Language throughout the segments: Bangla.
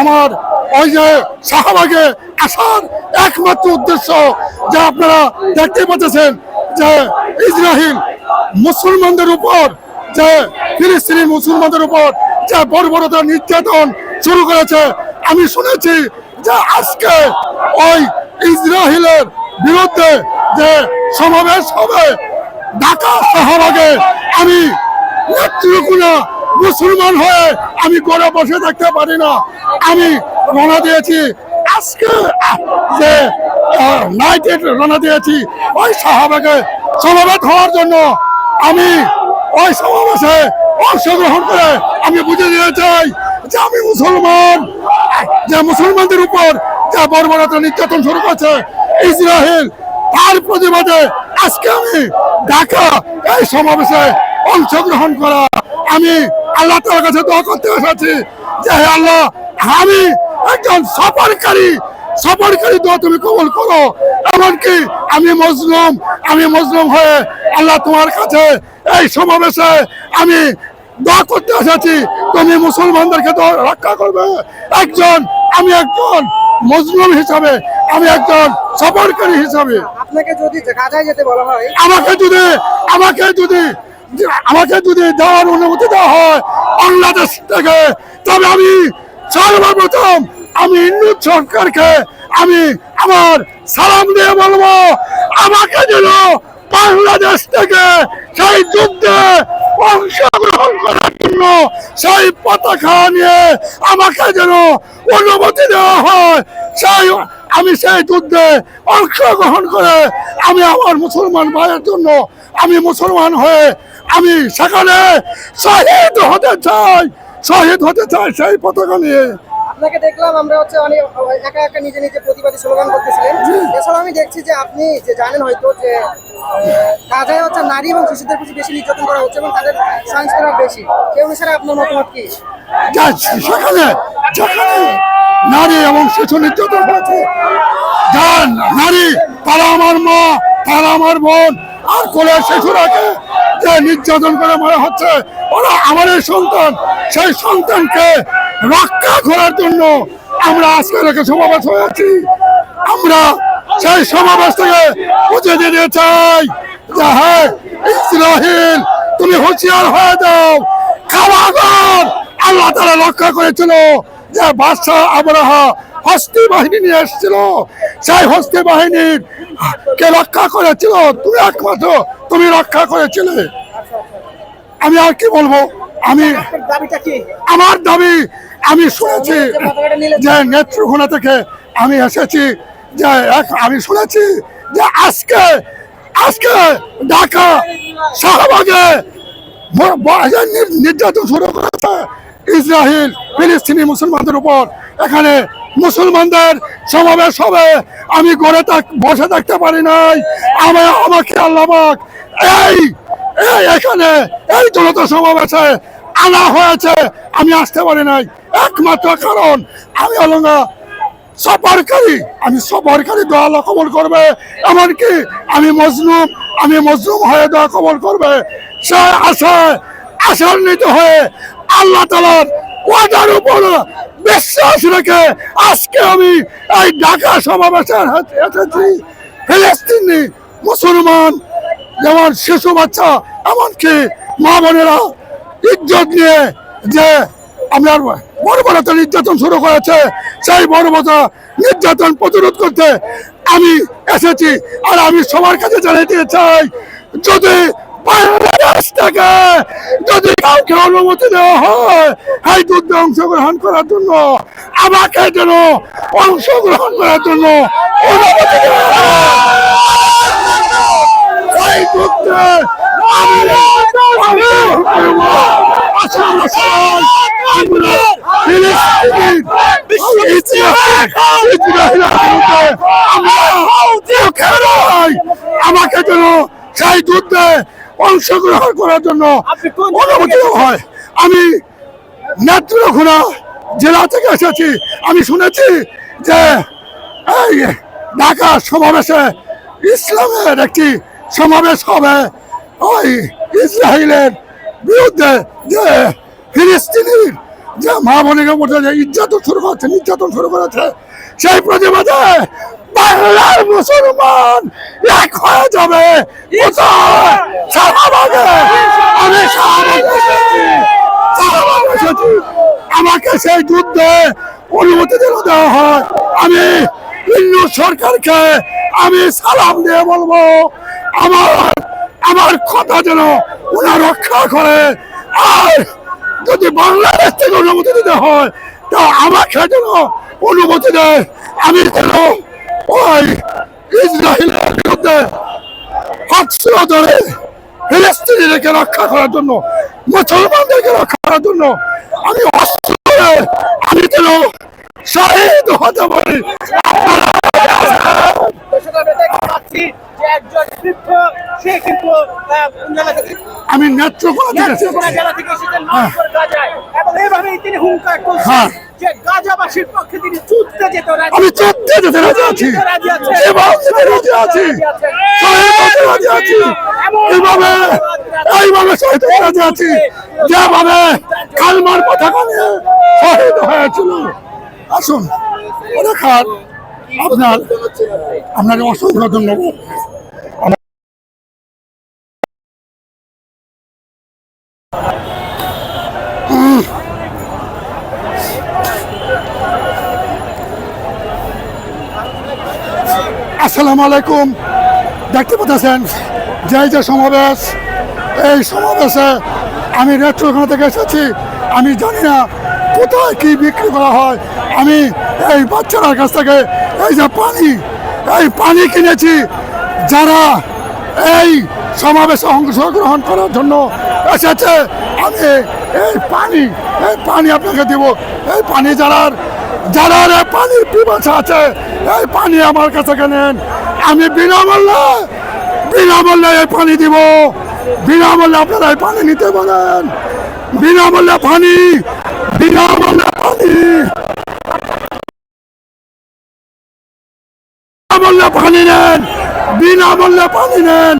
আমার ওই যে শাহবাগে আসার একমাত্র উদ্দেশ্য যে আপনারা দেখতে পাচ্ছেন যে ইসরাহিল মুসলমানদের উপর, যে ফিলিস্তিনি মুসলমানদের উপর যে বর্বরতা নির্যাতন শুরু করেছে, আমি শুনেছি যে আজকে ওই ইসরাহিলের বিরুদ্ধে যে সমাবেশ হবে, ঢাকা শাহবাগে আমি নেত্রকোনা মুসলমান হয়ে আমি ঘরে বসে থাকতে পারি না। আমি রওনা দিয়েছি আজকে যে নাইটে রওনা দিয়েছি ওই শাহবাগে সমাবেত হওয়ার জন্য। আমি ওই সমাবেশে অংশগ্রহণ করে আমি বুঝে দিতে চাই যে আমি মুসলমান। যে মুসলমানদের উপর যে বর্বরতা নির্যাতন শুরু করেছে ইসরায়েল, তার প্রতিবাদে আজকে আমি ঢাকা এই সমাবেশে অংশগ্রহণ করা। আমি আল্লাহ তার কাছে দোয়া করতে এসেছি যে হে আল্লাহ আমি একজন সফরকারী সফরকারী দোয়া তুমি কবল করো। এমনকি আমি মজলুম আমি মজলুম হয়ে আল্লাহ তোমার কাছে এই সমাবেশে আমি দোয়া করতে এসেছি। তুমি মুসলমানদেরকে তো রক্ষা করবে। একজন আমি একজন মজলুম হিসাবে আমি একজন সফরকারী হিসাবে। আপনাকে যদি গাজায় যেতে বলা হয় আমাকে যদি আমাকে যদি আমাকে যদি দেওয়ার অনুমতি দেওয়া হয় বাংলাদেশ থেকে, তবে আমি সর্বপ্রথম আমি হিন্দু সরকারকে আমি আমার সালাম দিয়ে বলব, আমাকে যেন বাংলাদেশ থেকে সেই যুদ্ধে অংশগ্রহণ করার জন্য সেই পতাকা নিয়ে আমাকে যেন অনুমতি দেওয়া হয়, সেই আমি সেই যুদ্ধে অংশগ্রহণ করে আমি আমার মুসলমান ভাইয়ের জন্য আমি মুসলমান হয়ে আমি সেখানে শহীদ হতে চাই শহীদ হতে চাই সেই পতাকা নিয়ে। আপনাকে দেখলাম আমরা হচ্ছে অনেক একা একা নিজে নিজে প্রতিবাদী স্লোগান করতেছিলেন। এছাড়াও আমি দেখছি যে আপনি যে জানেন হয়তো যে গাজায় হচ্ছে নারী এবং শিশুদের প্রতি বেশি নির্যাতন করা হচ্ছে এবং তাদের সংস্কার বেশি। অনুসারে আপনার মতামত কি? যা সেখানে যেখানে নারী এবং শিশু নির্যাতন হয়েছে যা নারী তারা আমার মা তারা আমার বোন আর কোলের শিশুরাকে যে নির্যাতন করে মারা হচ্ছে, ওরা আমাদের সন্তান। সেই সন্তানকে রক্ষা করার জন্য আমরা আজকে রেখে সমাবেশ হয়েছি আমরা সেই সমাবেশ থেকে বুঝে দিতে চাই যে হ্যাঁ ইসরাহিল তুমি হুঁশিয়ার হয়ে যাও। খাওয়াগর আল্লাহ তারা রক্ষা করেছিল যে বাদশাহ আবরাহা হস্তি বাহিনী নিয়ে এসেছিল। সেই হস্তি বাহিনীর কে রক্ষা করেছিল? তুমি একমাত্র তুমি রক্ষা করেছিলে। আমি আর কি বলব? আমি আমার দাবি আমি শুনেছি যে নেত্রকোনা থেকে আমি এসেছি যে এক আমি শুনেছি যে আজকে আজকে ঢাকা শাহবাগে নির্যাতন শুরু করেছে ইসরায়েল ফিলিস্তিনি মুসলমানদের উপর। এখানে মুসলমানদের সমাবেশ হবে। আমি গড়ে থাক, বসে থাকতে পারি নাই। আমি, আমাকে আল্লাহ এই এই এখানে, এই জনতা সমাবেশে আনা হয়েছে। আমি আসতে পারি নাই। একমাত্র কারণ, আমি অলঙ্গা সফরকারী। আমি সফরকারী দোয়া আল্লাহ করবে। এমনকি আমি মজলুম আমি মজলুম হয়ে দোয়া কবল করবে। সে আশায় আশান্বিত হয়ে আল্লাহ তালার ওয়াদার উপর বিশ্বাস রেখে আজকে আমি এই ঢাকা সমাবেশে এসেছি। ফিলিস্তিনি মুসলমান, যেমন শিশু বাচ্চা, এমনকি মা বোনেরা ইজ্জত নিয়ে যে আপনার বর্বরতা নির্যাতন শুরু করেছে, সেই বড় বর্বরতা নির্যাতন প্রতিরোধ করতে আমি এসেছি। আর আমি সবার কাছে জানাতে চাই, যদি বাংলাদেশ থেকে যদি কাউকে অনুমতি দেওয়া হয়, এই যুদ্ধে অংশগ্রহণ করার জন্য আমাকে যেন অংশগ্রহণ করার জন্য অনুমতি দেওয়া এই যুদ্ধে আমাকে যেন সেই যুদ্ধে অংশগ্রহণ করার জন্য অনুমতি হয়। আমি নেত্রকোনা জেলা থেকে এসেছি। আমি শুনেছি যে এই ঢাকা সমাবেশে ইসলামের একটি সমাবেশ হবে। ওই ইসরায়েলের বিরুদ্ধে যে ফিলিস্তিনির যে মা বোনের উপর যে নির্যাতন শুরু করেছে নির্যাতন শুরু করেছে সেই প্রতিবাদে বাংলার মুসলমান, এক হয়ে যাবে? শাহবাগে। আমি এসেছি। আমাকে সেই যুদ্ধে অনুমতি দিল দেওয়া হয় আমি হিন্দু সরকারকে আমি সালাম দিয়ে বলব, আমার আমার কথা যেন ওরা রক্ষা করে আর যদি বাংলাদেশ থেকে অনুমতি দিতে হয়, তা আমাকে যেন অনুমতি দেয় আমি যেন ওই ইসরায়েলের বিরুদ্ধে অস্ত্র ধরে ফিলিস্তিনিদেরকে রক্ষা করার জন্য মুসলমানদেরকে রক্ষা করার জন্য আমি অস্ত্র আমি যেন শহীদ হতে পারি। আমি নেত্রকোনা জেলা থেকে এসেছেন গাজায় এবং এভাবেই তিনি হুঙ্কার হ্যাঁ। করছেন আমি চোদ্দে যেতে রাজি আছি। দিতে রাজি আছি। রাজি আছি। এইভাবে এইভাবে শহীদ রাজি আছি। যেভাবে কালমার পতাকা নিয়ে শহীদ হয়েছিল। আসুন ওরা খান আপনার আপনাকে অসংখ্য ধন্যবাদ। আসসালামু আলাইকুম। দেখতে পাচ্ছেন যে যে সমাবেশ, এই সমাবেশে আমি নেত্রকোনা থেকে এসেছি। আমি জানি না কোথায় কি বিক্রি করা হয়। আমি এই বাচ্চারার কাছ থেকে এই যে পানি, এই পানি কিনেছি। যারা এই সমাবেশে অংশগ্রহণ করার জন্য এসেছে, আমি এই পানি এই পানি আপনাকে দিব। এই পানি যারার যারা পানির পিপাসা আছে এই পানি আমার কাছে নেন আমি বিনা বিনামূল্যে বিনামূল্যে এই পানি দিব বিনা বিনামূল্যে আপনারা এই পানি নিতে পারেন বিনামূল্যে পানি বিনা বিনামূল্যে পানি বিনামূল্যে পানি নেন বিনামূল্যে পানি নেন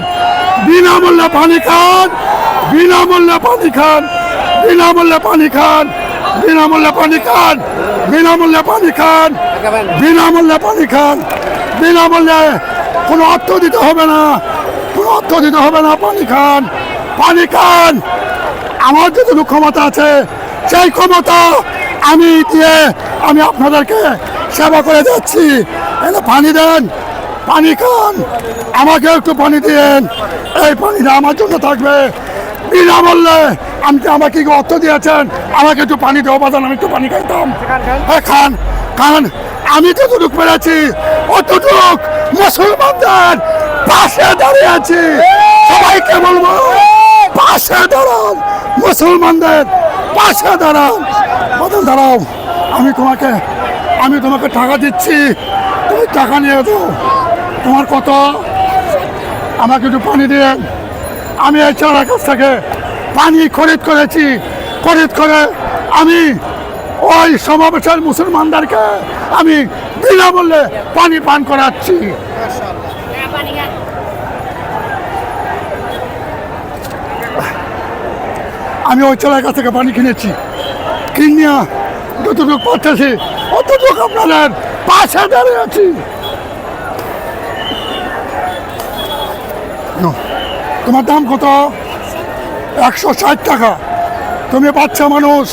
বিনামূল্যে পানি খান বিনামূল্যে পানি খান বিনামূল্যে পানি খান বিনামূল্যে পানি খান বিনামূল্যে পানি খান। বিনামূল্যে পানি খান। বিনামূল্যে কোনো অর্থ দিতে হবে না। কোনো অর্থ দিতে হবে না, পানি খান। পানি খান। আমার যতটুকু ক্ষমতা আছে, সেই ক্ষমতা আমি দিয়ে আমি আপনাদেরকে সেবা করে যাচ্ছি। এনে পানি দেন, পানি খান। আমাকে একটু পানি দিন এই পানিটা আমার জন্য থাকবে। বিনামূল্যে আমি আমাকে কি অর্থ দিয়েছেন। আমাকে একটু পানি দেওয়া বাজান আমি একটু পানি খাইতাম। হ্যাঁ খান খান। আমি যতটুক পেরেছি। অতটুক মুসলমানদের পাশে দাঁড়িয়ে আছি সবাইকে বলব পাশে দাঁড়ান মুসলমানদের পাশে দাঁড়ান বদল দাঁড়াও। আমি তোমাকে আমি তোমাকে টাকা দিচ্ছি। তুমি টাকা নিয়ে দাও তোমার কত আমাকে একটু পানি দিয়ে আমি এই চারার কাছ থেকে পানি খরিদ করেছি। খরিদ করে আমি ওই সমাবেশের মুসলমানদেরকে আমি বিনামূল্যে পানি পান করাচ্ছি। আমি ওই ছেলের কাছ থেকে পানি কিনেছি। কিনিয়া যতটুকু পাচ্ছি, অতটুকু আপনাদের পাশে দাঁড়িয়ে আছি। তোমার দাম কত? একশো ষাট টাকা। তুমি বাচ্চা মানুষ,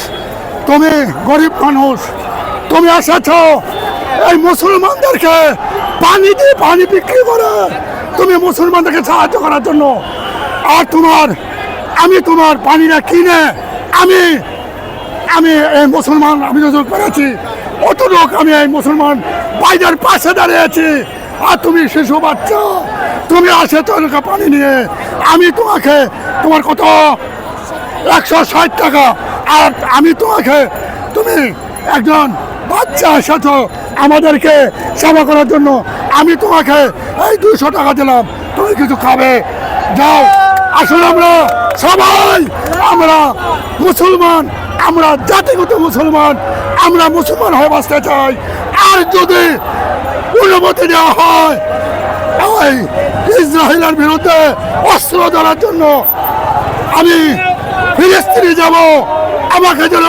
তুমি গরিব মানুষ, তুমি এসেছ এই মুসলমানদেরকে পানি দিয়ে পানি বিক্রি করে তুমি মুসলমানদেরকে সাহায্য করার জন্য। আর তোমার, আমি তোমার পানিটা কিনে আমি আমি এই মুসলমান, আমি যতটুকু পেরেছি অতটুক আমি এই মুসলমান বাইরের পাশে দাঁড়িয়েছি আর তুমি শিশু বাচ্চা, তুমি আসে তোর পানি নিয়ে, আমি তোমাকে তোমার কত? একশো ষাট টাকা। আর আমি তোমাকে, তুমি একজন বাচ্চা এসেছ আমাদেরকে সেবা করার জন্য। আমি তোমাকে এই দুশো টাকা দিলাম। তুমি কিছু খাবে? যাও। আসলে আমরা সবাই, আমরা মুসলমান আমরা জাতিগত মুসলমান, আমরা মুসলমান হয়ে বাঁচতে চাই। আর যদি অনুমতি দেওয়া হয়, ওই ইসরায়েলের বিরুদ্ধে অস্ত্র ধরার জন্য আমি ফিলিস্তিনি যাব। আমাকে যেন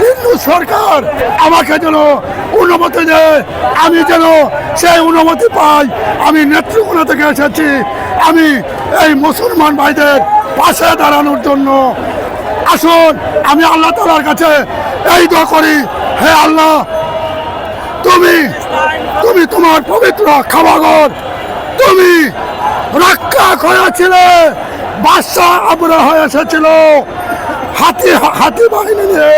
হিন্দু সরকার আমাকে যেন অনুমতি দেয়। আমি যেন সেই অনুমতি পাই। আমি নেত্রকোনা থেকে এসেছি। আমি এই মুসলমান ভাইদের পাশে দাঁড়ানোর জন্য আসুন, আমি আল্লাহ তালার কাছে এই দোয়া করি। হে আল্লাহ, তুমি তুমি তোমার পবিত্র খাবাগর, তুমি রক্ষা করেছিলে বাদশাহ আবরা হয়ে এসেছিল। হাতি হাতি বাহিনী নিয়ে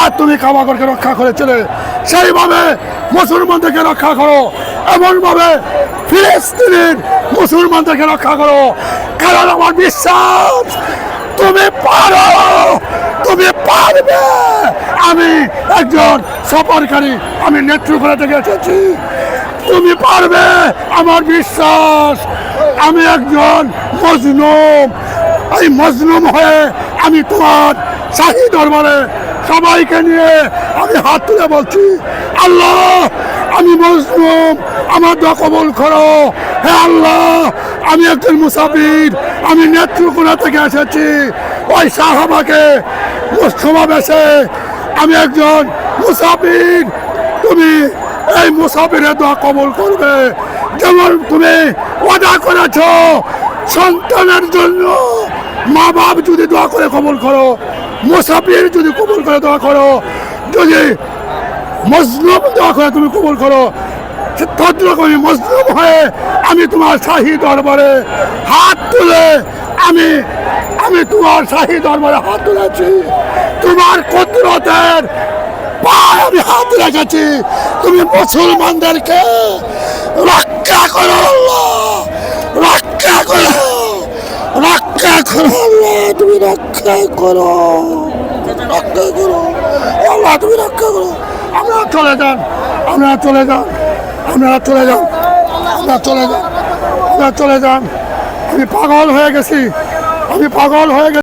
আর তুমি কাবাগরকে রক্ষা করেছিলে। সেইভাবে মুসলমানদেরকে রক্ষা করো, এমনভাবে ফিলিস্তিনের মুসলমানদেরকে রক্ষা করো। কারণ আমার বিশ্বাস, তুমি পারো। তুমি পারবে। আমি একজন সফরকারী, আমি নেত্রকোনা থেকে এসেছি। তুমি পারবে, আমার বিশ্বাস। আমি একজন মজনুম এই মজলুম হয়ে আমি তোমার শাহী দরবারে সবাইকে নিয়ে আমি হাত তুলে বলছি, আল্লাহ, আমি মজলুম, আমার দোয়া কবল করো। হে আল্লাহ, আমি একজন মুসাফির, আমি নেত্রকোনা থেকে এসেছি। ওই সাহাবাকে সমাবেশে আমি একজন মুসাফির। তুমি এই মুসাফিরের দোয়া কবল করবে। যেমন তুমি ওয়াদা করেছ সন্তানের জন্য। মা বাপ যদি দোয়া করে কবল করো, মুসাফির যদি কবল করে দোয়া করো, যদি মজলুম দোয়া করে তুমি কবল করো তদ্রকমই মজলুম হয়ে আমি তোমার শাহী দরবারে হাত তুলে আমি আমি তোমার শাহী দরবারে হাত তুলেছি। তোমার কুদরতের পায়ে আমি হাত রেখেছি। তুমি মুসলমানদেরকে রক্ষা করো রক্ষা করো রক্ষা করো তুমি রক্ষা করো। রক্ষা করো, আল্লাহ, তুমি রক্ষা করো। আপনারা চলে যান, আপনারা চলে যান, আপনারা চলে যান, আপনারা চলে যান, আপনারা চলে যান। আমি পাগল হয়ে গেছি আমি পাগল হয়ে গেছি